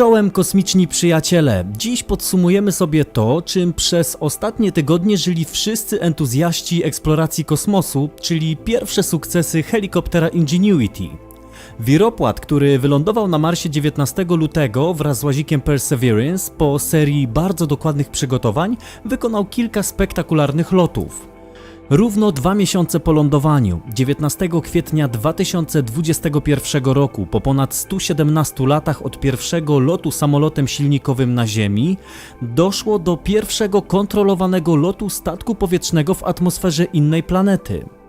Czołem kosmiczni przyjaciele. Dziś podsumujemy sobie to, czym przez ostatnie tygodnie żyli wszyscy entuzjaści eksploracji kosmosu, czyli pierwsze sukcesy helikoptera Ingenuity. Wiropłat, który wylądował na Marsie 19 lutego wraz z łazikiem Perseverance po serii bardzo dokładnych przygotowań, wykonał kilka spektakularnych lotów. Równo dwa miesiące po lądowaniu, 19 kwietnia 2021 roku, po ponad 117 latach od pierwszego lotu samolotem silnikowym na Ziemi, doszło do pierwszego kontrolowanego lotu statku powietrznego w atmosferze innej planety.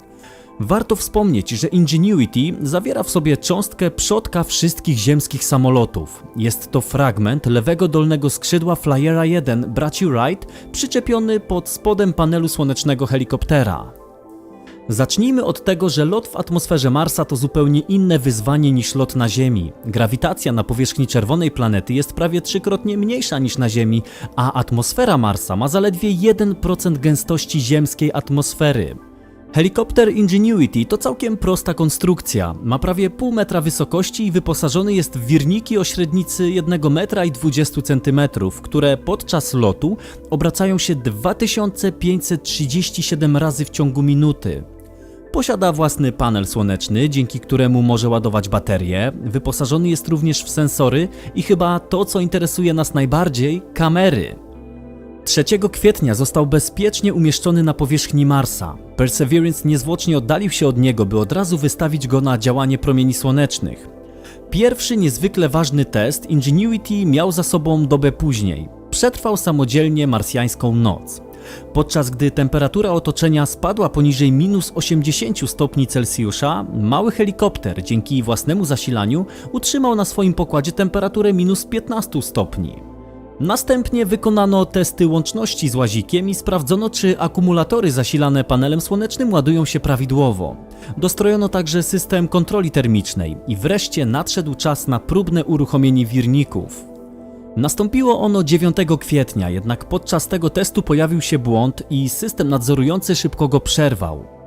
Warto wspomnieć, że Ingenuity zawiera w sobie cząstkę przodka wszystkich ziemskich samolotów. Jest to fragment lewego dolnego skrzydła Flyera 1 braci Wright przyczepiony pod spodem panelu słonecznego helikoptera. Zacznijmy od tego, że lot w atmosferze Marsa to zupełnie inne wyzwanie niż lot na Ziemi. Grawitacja na powierzchni czerwonej planety jest prawie trzykrotnie mniejsza niż na Ziemi, a atmosfera Marsa ma zaledwie 1% gęstości ziemskiej atmosfery. Helikopter Ingenuity to całkiem prosta konstrukcja. Ma prawie pół metra wysokości i wyposażony jest w wirniki o średnicy 1 metra i 20 centymetrów, które podczas lotu obracają się 2537 razy w ciągu minuty. Posiada własny panel słoneczny, dzięki któremu może ładować baterie. Wyposażony jest również w sensory i chyba to, co interesuje nas najbardziej kamery. 3 kwietnia został bezpiecznie umieszczony na powierzchni Marsa. Perseverance niezwłocznie oddalił się od niego, by od razu wystawić go na działanie promieni słonecznych. Pierwszy niezwykle ważny test Ingenuity miał za sobą dobę później. Przetrwał samodzielnie marsjańską noc. Podczas gdy temperatura otoczenia spadła poniżej minus 80 stopni Celsjusza, mały helikopter dzięki własnemu zasilaniu utrzymał na swoim pokładzie temperaturę minus 15 stopni. Następnie wykonano testy łączności z łazikiem i sprawdzono, czy akumulatory zasilane panelem słonecznym ładują się prawidłowo. Dostrojono także system kontroli termicznej i wreszcie nadszedł czas na próbne uruchomienie wirników. Nastąpiło ono 9 kwietnia, jednak podczas tego testu pojawił się błąd i system nadzorujący szybko go przerwał.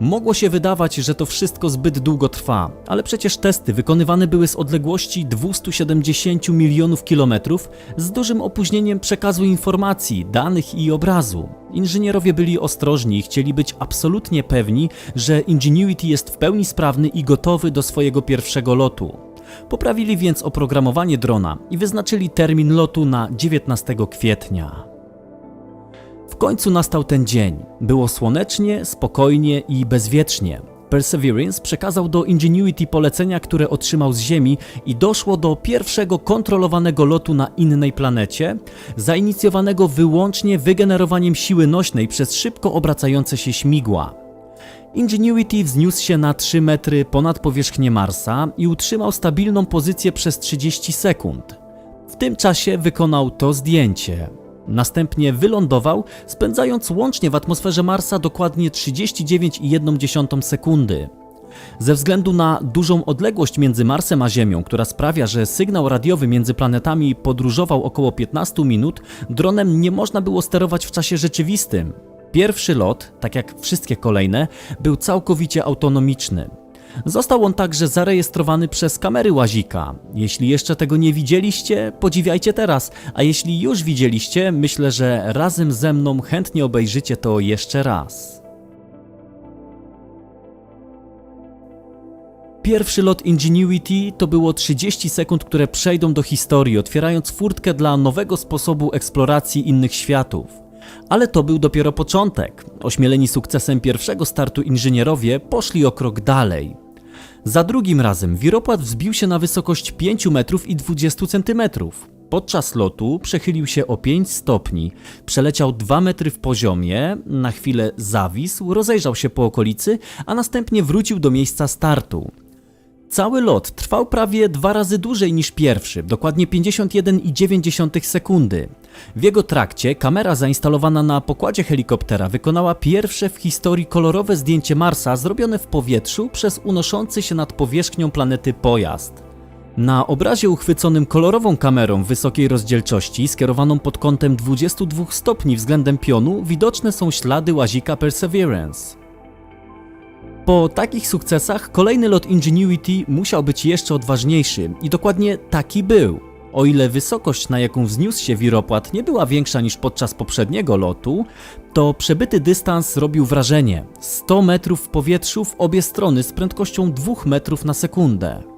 Mogło się wydawać, że to wszystko zbyt długo trwa, ale przecież testy wykonywane były z odległości 270 milionów kilometrów z dużym opóźnieniem przekazu informacji, danych i obrazu. Inżynierowie byli ostrożni i chcieli być absolutnie pewni, że Ingenuity jest w pełni sprawny i gotowy do swojego pierwszego lotu. Poprawili więc oprogramowanie drona i wyznaczyli termin lotu na 19 kwietnia. Końcu nastał ten dzień. Było słonecznie, spokojnie i bezwietrznie. Perseverance przekazał do Ingenuity polecenia, które otrzymał z Ziemi i doszło do pierwszego kontrolowanego lotu na innej planecie, zainicjowanego wyłącznie wygenerowaniem siły nośnej przez szybko obracające się śmigła. Ingenuity wzniósł się na 3 metry ponad powierzchnię Marsa i utrzymał stabilną pozycję przez 30 sekund. W tym czasie wykonał to zdjęcie. Następnie wylądował, spędzając łącznie w atmosferze Marsa dokładnie 39,1 sekundy. Ze względu na dużą odległość między Marsem a Ziemią, która sprawia, że sygnał radiowy między planetami podróżował około 15 minut, dronem nie można było sterować w czasie rzeczywistym. Pierwszy lot, tak jak wszystkie kolejne, był całkowicie autonomiczny. Został on także zarejestrowany przez kamery łazika. Jeśli jeszcze tego nie widzieliście, podziwiajcie teraz, a jeśli już widzieliście, myślę, że razem ze mną chętnie obejrzycie to jeszcze raz. Pierwszy lot Ingenuity to było 30 sekund, które przejdą do historii, otwierając furtkę dla nowego sposobu eksploracji innych światów. Ale to był dopiero początek. Ośmieleni sukcesem pierwszego startu inżynierowie poszli o krok dalej. Za drugim razem wiropłat wzbił się na wysokość 5 metrów i 20 centymetrów. Podczas lotu przechylił się o 5 stopni, przeleciał 2 metry w poziomie, na chwilę zawisł, rozejrzał się po okolicy, a następnie wrócił do miejsca startu. Cały lot trwał prawie dwa razy dłużej niż pierwszy, dokładnie 51,9 sekundy. W jego trakcie kamera zainstalowana na pokładzie helikoptera wykonała pierwsze w historii kolorowe zdjęcie Marsa zrobione w powietrzu przez unoszący się nad powierzchnią planety pojazd. Na obrazie uchwyconym kolorową kamerą wysokiej rozdzielczości skierowaną pod kątem 22 stopni względem pionu widoczne są ślady łazika Perseverance. Po takich sukcesach kolejny lot Ingenuity musiał być jeszcze odważniejszy i dokładnie taki był. O ile wysokość, na jaką wzniósł się wiropłat, nie była większa niż podczas poprzedniego lotu, to przebyty dystans robił wrażenie 100 metrów w powietrzu w obie strony z prędkością 2 metrów na sekundę.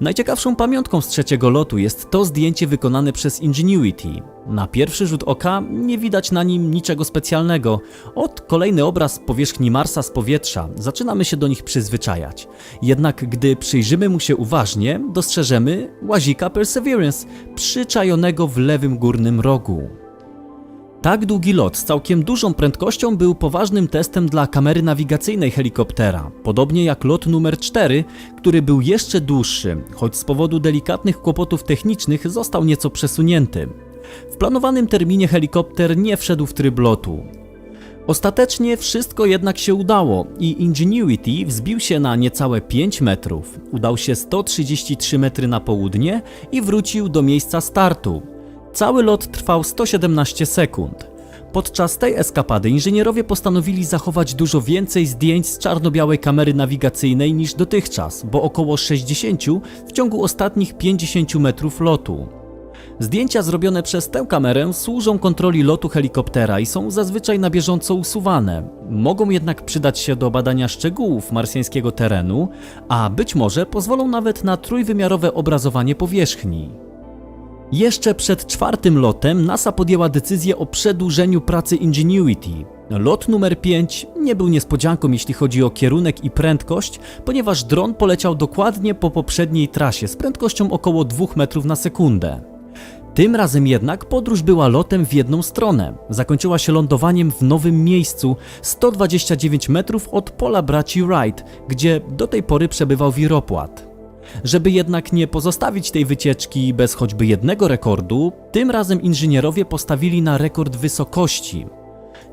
Najciekawszą pamiątką z trzeciego lotu jest to zdjęcie wykonane przez Ingenuity. Na pierwszy rzut oka nie widać na nim niczego specjalnego. Od kolejny obraz powierzchni Marsa z powietrza zaczynamy się do nich przyzwyczajać. Jednak gdy przyjrzymy mu się uważnie, dostrzeżemy łazika Perseverance przyczajonego w lewym górnym rogu. Tak długi lot z całkiem dużą prędkością był poważnym testem dla kamery nawigacyjnej helikoptera, podobnie jak lot numer 4, który był jeszcze dłuższy, choć z powodu delikatnych kłopotów technicznych został nieco przesunięty. W planowanym terminie helikopter nie wszedł w tryb lotu. Ostatecznie wszystko jednak się udało i Ingenuity wzbił się na niecałe 5 metrów, udał się 133 metry na południe i wrócił do miejsca startu. Cały lot trwał 117 sekund. Podczas tej eskapady inżynierowie postanowili zachować dużo więcej zdjęć z czarno-białej kamery nawigacyjnej niż dotychczas, bo około 60 w ciągu ostatnich 50 metrów lotu. Zdjęcia zrobione przez tę kamerę służą kontroli lotu helikoptera i są zazwyczaj na bieżąco usuwane. Mogą jednak przydać się do badania szczegółów marsjańskiego terenu, a być może pozwolą nawet na trójwymiarowe obrazowanie powierzchni. Jeszcze przed czwartym lotem NASA podjęła decyzję o przedłużeniu pracy Ingenuity. Lot numer 5 nie był niespodzianką jeśli chodzi o kierunek i prędkość, ponieważ dron poleciał dokładnie po poprzedniej trasie z prędkością około 2 metrów na sekundę. Tym razem jednak podróż była lotem w jedną stronę. Zakończyła się lądowaniem w nowym miejscu, 129 metrów od pola braci Wright, gdzie do tej pory przebywał wiropłat. Żeby jednak nie pozostawić tej wycieczki bez choćby jednego rekordu, tym razem inżynierowie postawili na rekord wysokości.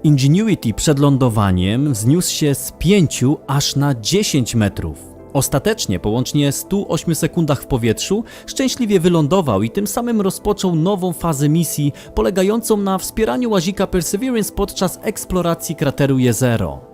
Ingenuity przed lądowaniem wzniósł się z 5 aż na 10 metrów. Ostatecznie, po łącznie 108 sekundach w powietrzu, szczęśliwie wylądował i tym samym rozpoczął nową fazę misji polegającą na wspieraniu łazika Perseverance podczas eksploracji krateru Jezero.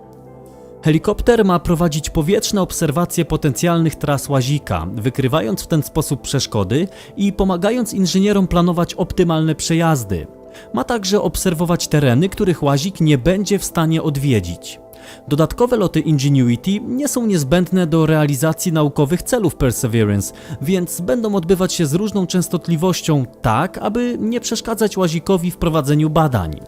Helikopter ma prowadzić powietrzne obserwacje potencjalnych tras łazika, wykrywając w ten sposób przeszkody i pomagając inżynierom planować optymalne przejazdy. Ma także obserwować tereny, których łazik nie będzie w stanie odwiedzić. Dodatkowe loty Ingenuity nie są niezbędne do realizacji naukowych celów Perseverance, więc będą odbywać się z różną częstotliwością, tak aby nie przeszkadzać łazikowi w prowadzeniu badań.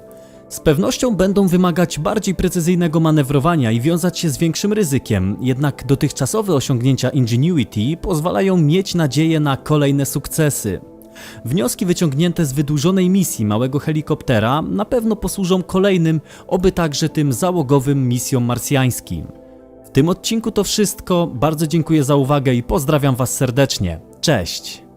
Z pewnością będą wymagać bardziej precyzyjnego manewrowania i wiązać się z większym ryzykiem, jednak dotychczasowe osiągnięcia Ingenuity pozwalają mieć nadzieję na kolejne sukcesy. Wnioski wyciągnięte z wydłużonej misji małego helikoptera na pewno posłużą kolejnym, oby także tym załogowym misjom marsjańskim. W tym odcinku to wszystko. Bardzo dziękuję za uwagę i pozdrawiam Was serdecznie. Cześć!